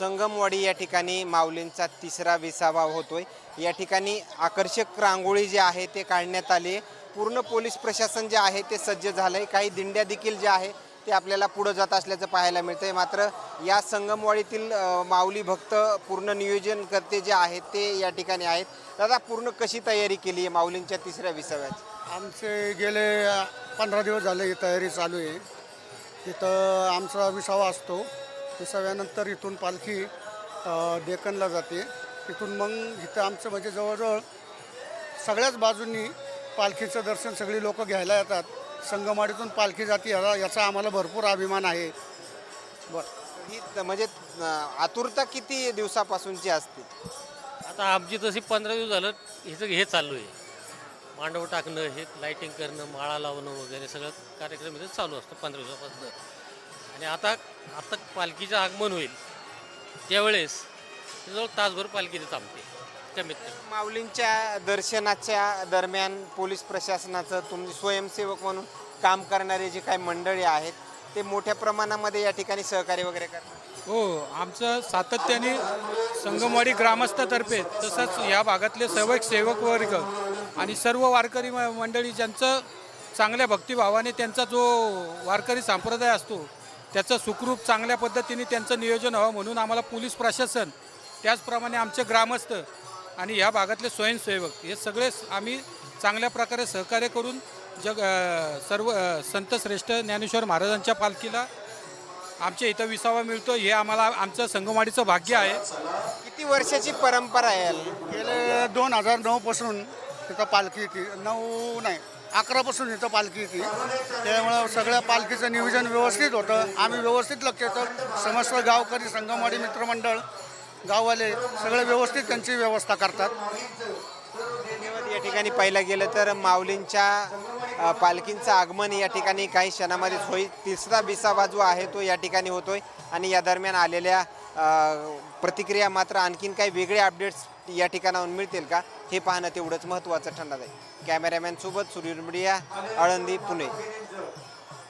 संगमवाडी या ठिकाणी माऊलींचा तिसरा विसावा होतोय. या ठिकाणी आकर्षक रांगोळी जी आहे ते काढण्यात आली आहे. पूर्ण पोलीस प्रशासन जे आहे ते सज्ज झालं आहे काही दिंड्या देखील जे आहे ते आपल्याला पुढं जात असल्याचं पाहायला मिळतंय. मात्र या संगमवाडीतील माऊली भक्त पूर्ण नियोजन करते जे आहेत ते या ठिकाणी आहेत. दादा पूर्ण कशी तयारी केली आहे माऊलींच्या तिसऱ्या विसाव्याची? आमचे गेले पंधरा दिवस झाले ही तयारी चालू आहे. तिथं आमचा विसावा असतो. विसाव्यानंतर इथून पालखी अ, डेक्कनला जाते. तिथून मग इथं आमचं म्हणजे जवळजवळ सगळ्याच बाजूंनी पालखीचं दर्शन सगळी लोक घ्यायला येतात. संगमाडीतून पालखी जाते याचा याचा आम्हाला भरपूर अभिमान आहे. बरं. ही म्हणजे आतुरता किती दिवसापासूनची असते? आता आमची तशी पंधरा दिवस झालं हिचं हे चालू आहे. मांडव टाकणं हे लाईटिंग करणं माळा लावणं वगैरे सगळं कार्यक्रम इथं चालू असतं पंधरा दिवसापासून. आणि आता आता पालखीचं आगमन होईल. त्यावेळेस जवळ तासभर पालखी तिथं थांबते. कमीत कमी माऊलींच्या दर्शनाच्या दरम्यान पोलीस प्रशासनाचं तुम्ही स्वयंसेवक म्हणून काम करणारे जे काही मंडळी आहेत ते मोठ्या प्रमाणामध्ये या ठिकाणी सहकार्य वगैरे करतात. हो आमचं सातत्याने संगमवाडी ग्रामस्थातर्फे तसंच या भागातले सर्व सेवक वर्ग आणि सर्व वारकरी म- मंडळी ज्यांचं चांगल्या भक्तिभावाने त्यांचा जो वारकरी संप्रदाय असतो त्याचं सुखरूप चांगल्या पद्धतीने त्यांचं नियोजन व्हावं म्हणून आम्हाला पोलीस प्रशासन त्याचप्रमाणे आमचे ग्रामस्थ आणि ह्या भागातले स्वयंसेवक हे सगळे आम्ही चांगल्या प्रकारे सहकार्य करून जग सर्व संत श्रेष्ठ ज्ञानेश्वर महाराजांच्या पालखीला आमच्या इथं विसावा मिळतो हे आम्हाला आमचं संगमवाडीचं भाग्य आहे किती वर्षाची परंपरा आहे? गेले दोन हजार नऊपासून तिथं पालखी येते नऊ नाही अकरापासून इथं पालखी येते त्यामुळं सगळ्या पालखीचं नियोजन व्यवस्थित होतं. आम्ही व्यवस्थित लक्ष देतो. समस्त गावकरी संगमवाडी मित्रमंडळ गाववाले सगळे व्यवस्थित त्यांची व्यवस्था करतात. या ठिकाणी पाहिलं गेलं तर माऊलींच्या पालखींचं आगमन या ठिकाणी काही क्षणामध्येच होईल. तिसरा बिसा जो आहे तो या ठिकाणी होतोय. आणि या दरम्यान आलेल्या प्रतिक्रिया मात्र आणखीन काही वेगळे अपडेट्स या ठिकाणाहून मिळतील का? हे पाहणं तेवढंच महत्त्वाचं ठरणार आहे. कॅमेरामॅनसोबत सूर्य मीडिया आळंदी पुणे